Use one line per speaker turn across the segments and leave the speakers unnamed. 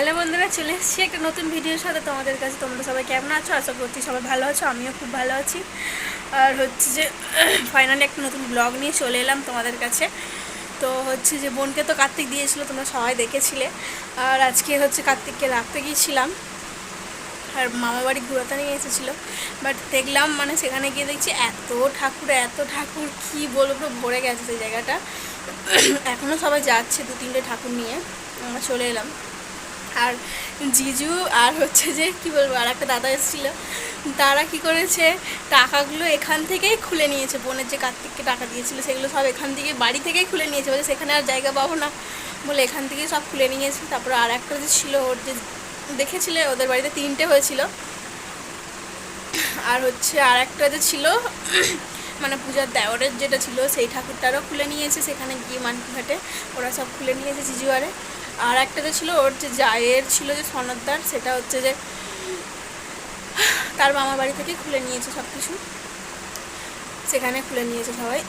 Hello বন্ধুরা, চলে এসেছি একটা নতুন ভিডিওর সাথে তোমাদের কাছে। তোমরা সবাই কেমন আছো? আশা করছি সবাই ভালো আছো, আমিও খুব ভালো আছি। আর হচ্ছে যে ফাইনালি একটা নতুন ব্লগ নিয়ে চলে এলাম তোমাদের কাছে। তো হচ্ছে যে, বোনকে তো কার্তিক দিয়েছিলো, তোমরা সবাই দেখেছিলে। আর আজকে হচ্ছে কার্তিককে রাখতে গিয়েছিলাম। আর মামা বাড়ি ঘুরাতে নিয়ে এসেছিল। বাট দেখলাম মানে সেখানে গিয়ে দেখছি এত ঠাকুর এত ঠাকুর, কি বলব ভরে গেছে সেই জায়গাটা। এখনও সবাই যাচ্ছে দু তিনটে ঠাকুর নিয়ে। আমরা চলে এলাম। আর জিজু আর হচ্ছে যে, কি বলব, আর একটা দাদা এসেছিল। তারা কি করেছে, টাকাগুলো এখান থেকেই খুলে নিয়েছে। বোনের যে কার্তিককে টাকা দিয়েছিল, সেগুলো সব এখান থেকে বাড়ি থেকেই খুলে নিয়েছে। বলে সেখানে আর জায়গা পাবো না। বলে, এখান থেকেই সব খুলে নিয়েছে। তারপরে আর একটা যে ছিল, ওর যে দেখেছিলে, ওদের বাড়িতে তিনটে হয়েছিল। আর হচ্ছে আর একটা যে ছিল মানে পূজার দেওয়ারের যেটা ছিল, সেই ঠাকুরটারও খুলে নিয়েছে। সেখানে গিয়ে মানকিঘাটে ওরা সব খুলে নিয়েছে জিজুয়ারে আর একটা যে ছিল, ওর যে জায়ের ছিল যে সনদদার, সেটা হচ্ছে যে তার মামার বাড়ি থেকে খুলে নিয়েছে সব কিছু সেখানে খুলে নিয়েছে সবাই।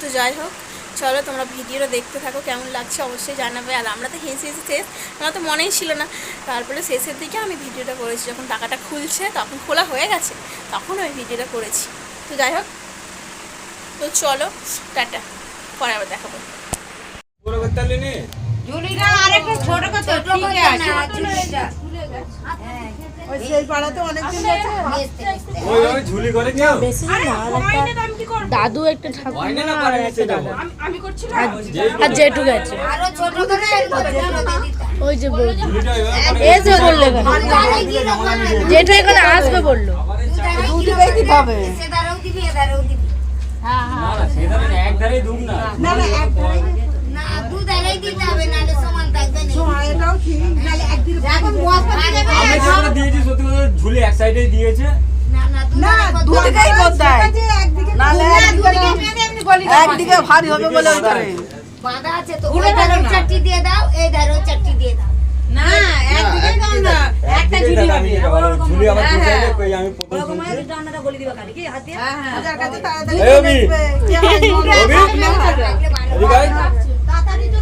তো যাই হোক, চলো তোমরা ভিডিওটা দেখতে থাকো, কেমন লাগছে অবশ্যই জানাবে। আর আমরা তো হেসে হেসে শেষ, আমার তো মনেই ছিল না। তারপরে শেষের দিকে আমি ভিডিওটা করেছি, যখন টাকাটা খুলছে, তখন খোলা হয়ে গেছে, তখন আমি ভিডিওটা করেছি। তো যাই হোক, তো চলো, টাটা, পরে আবার দেখাবো।
পুরো করতে পারলি নি?
ঝুলিটা আরেকটু ছোট কত ঠিক আছে।
ওই সেই পাড়াতে অনেকদিন গেছে
ওই ওই ঝুলি করে কেউ?
দাদু একটা ঠাকুর
যাব
আর জেঠু গেছে
আরও ছোট করে
ওই যে
ওইভাবে
এই যে বলল জেঠু এখানে আসবে বলল
দিবি। এদারেও দিবি
না না না, এক ধারেই দুম না।
না না
দিতে হবে নাহলে সমান থাকবে না।
সময় এটাও ঠিক। নাহলে একদিকে
এখন বস্তা দিবে
আমি যেগুলো দিয়েছি সত্যি কথা ঝুলি এক সাইডেই দিয়েছে।
না না
না
ধারে
দুদিকেই করতে হয় একদিকে একদিকে
গলি
একদিকে ভারী হবে বলে ওইটারে
বাঁধা আছে তো ওই ধারে চারটি দিয়ে দাও এই ধারে চারটি দিয়ে দাও।
না একদিকেই দাও না একটা ঝুলি হবে ঝুলি আবার দু সাইডে কই আমি প্রথম শুনছি।
হাজার কাছে তাড়াতাড়ি
এই অভি,
কে হয় বলো?
অভি,
তাড়াতাড়ি চলে আসবে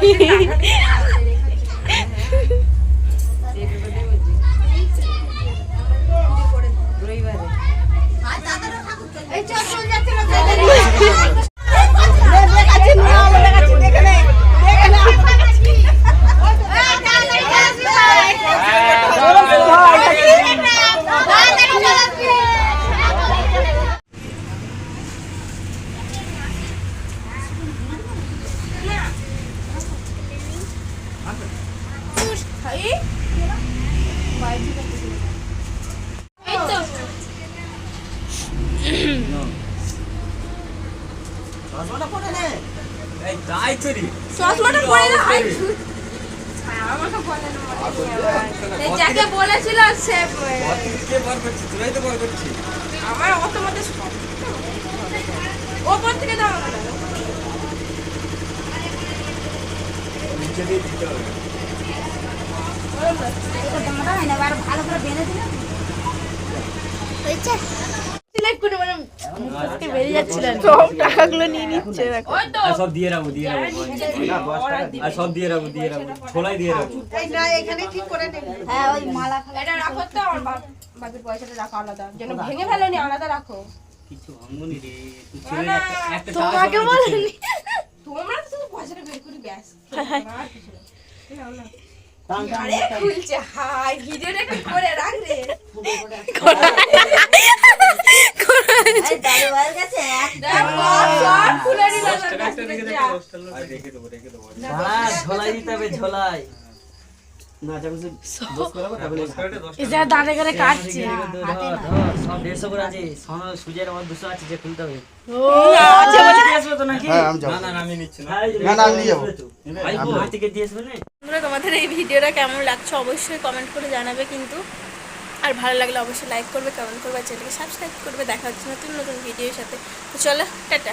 嘿嘿。এই
তাই তো রে।
চশমাটা পরে না হয়। যাকে বলেছিল সে
কে বার করছিস? তোরাই তো বার করছিস।
আমার অত মধ্যে ওপর থেকে দাও।
নিচে দিয়ে দিতে হবে।
ভালো করে বেঁধে দিলাম।
বেরিয়ে যাচ্ছিলেন। সব টাকাগুলো নিয়ে নিচ্ছে দেখো।
আর সব দিয়ে রাখব দিয়ে রাখব আর সব দিয়ে রাখব দিয়ে রাখব ছোলাই দিয়ে রাখব।
এই না এখানে ঠিক করে
হ্যাঁ ওই মালা
এটা রাখো তো আমার বা- বাকির পয়সাটা রাখো আলাদা। যেন ভেঙে ফেলেনি আলাদা রাখো।
কিছু ভাঙবনি রে তুই ছেলে একটা
তোমাকে বলেনি। তোমরা তো শুধু পয়সাটা বের করে ব্যাস আর কিছু
ঝোলাই
দাঁড়ে করে কাটছে।
দেড়শো করে আছে। সুজের আমার দুশো আছে যে খুলতে হবে। দিয়ে আসবে তো নাকি?
হ্যাঁ আমি
হ্যাঁ,
না, না, আমি নিয়ে যাব।
ভাই দিয়ে আসবে না?
বন্ধুরা, তোমাদের এই ভিডিওটা কেমন লাগছে অবশ্যই কমেন্ট করে জানাবে কিন্তু। আর ভালো লাগলে অবশ্যই লাইক করবে কমেন্ট করবে চ্যানেলকে সাবস্ক্রাইব করবে। দেখা হচ্ছে নতুন নতুন ভিডিওর সাথে। তো চলো, টাটা।